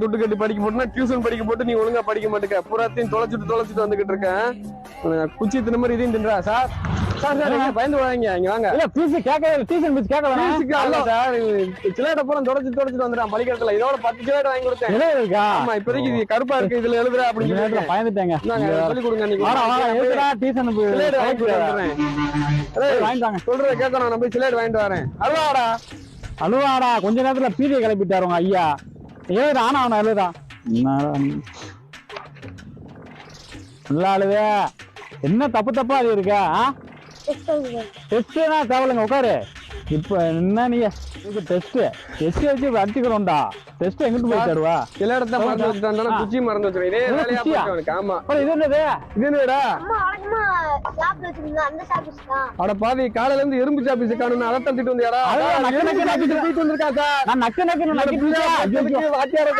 துட்டு கட்டி படிக்க போட்டுனா டியூஷன் படிக்க போட்டு நீ ஒழுங்கா படிக்க மாட்டேங்க பூராத்தையும் தொலைச்சிட்டு தொலைச்சிட்டு வந்துகிட்டு இருக்கேன். குச்சி மாதிரி இதையும் தின்றா. சார் சார் சார் இங்க பயந்து வாங்க இங்க வாங்க. இல்ல ஃபீஸ் கேட்க டியூஷன் ஃபீஸ் கேட்க வேணாம். ஃபீஸுக்கு அல்ல சார் சிலேட்டை பூரா தொடச்சு தொடச்சிட்டு வந்துடுறான். பள்ளிக்கூடத்துல இதோட பத்து சிலேட் வாங்கி கொடுத்தேன். என்ன இருக்கா? ஆமா இப்போதைக்கு இது கருப்பா இருக்கு. இதுல எழுதுற நேரத்துல சொல்லிட்டு பயந்துட்டேங்க. இந்தாங்க, சொல்லி கொடுங்க நீங்க. வாடா வாடா எதுக்குடா டியூஷன் சிலேட் வாங்கிட்டு வந்துடுறேன் ஏய், வாங்கிட்டாங்க. சொல்றத கேட்கணும் நான் போய் சிலேட் வாங்கிட்டு வரேன். அல்வாடா அழுவாடா. கொஞ்ச நேரத்துல பீதியை கிளப்பிட்டாரு உங்க ஐயா. ஏது ஆனா அவன அழுதா நல்லா அழுவே என்ன தப்பு தப்பா அது இருக்கா டெஸ்ட்னா தேவையில்லைங்க உட்காரு. இப்போ என்ன நீ? டெஸ்ட் டெஸ்ட் வச்சு அடிச்சுக்கிறோம்டா. டெஸ்ட் எங்கிட்டு போய் தருவா சிலேடத்தை மறந்து வச்சுட்டான் குச்சி மறந்து இதே வேலையா ஆமா. அப்புறம் இது என்னது? இது என்னடா? அட பாவி காலையில இருந்து எறும்பு சாப்பிச்சு காணும் அதை தந்துட்டு அதான் நக்கு நக்கு நக்கிட்டு போயிட்டு வந்திருக்கா சார் நான் நக்கு நக்கு நக்கிட்டு வாத்தியார